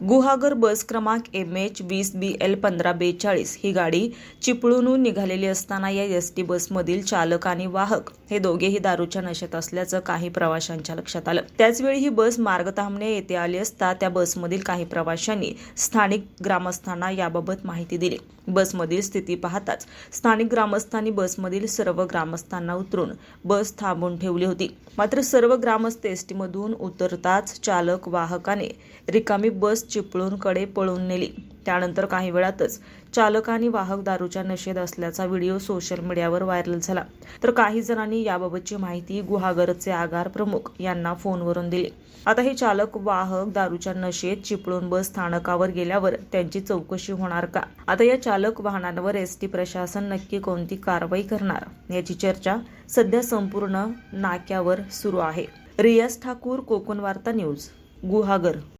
गुहागर बस क्रमांक M H वीस बी L पंधरा बेचाळीस ही गाडी चिपळूणहून निघालेली असताना या एस टी बसमधील चालक आणि वाहक हे दोघेही दारूच्या नशेत असल्याचं काही प्रवाशांच्या लक्षात आलं. त्याचवेळी ही बस मार्गतामणे येथे आली असता त्या बसमधील काही प्रवाशांनी स्थानिक ग्रामस्थांना याबाबत माहिती दिली. बसमधील स्थिती पाहताच स्थानिक ग्रामस्थांनी बसमधील सर्व ग्रामस्थांना उतरून बस थांबून ठेवली होती. मात्र सर्व ग्रामस्थ एसटीमधून उतरताच चालक वाहकाने रिकामी बस चिपळूणकडे पळून नेली. त्यानंतर काही वेळातच चालक आणि वाहक दारूच्या नशेत असल्याचा व्हिडिओ सोशल मीडियावर व्हायरल झाला. तर काही जणांनी याबाबतची माहिती गुहागरचे आगार प्रमुख यांना फोनवरून दिली. आता हे चालक वाहक दारूच्या नशेत चिपळूण बस स्थानकावर गेल्यावर त्यांची चौकशी होणार का? आता या चालक वाहनांवर एस टी प्रशासन नक्की कोणती कारवाई करणार? याची चर्चा सध्या संपूर्ण नाक्यावर सुरू आहे. रियाज ठाकूर कोकण वार्ता न्यूज गुहागर.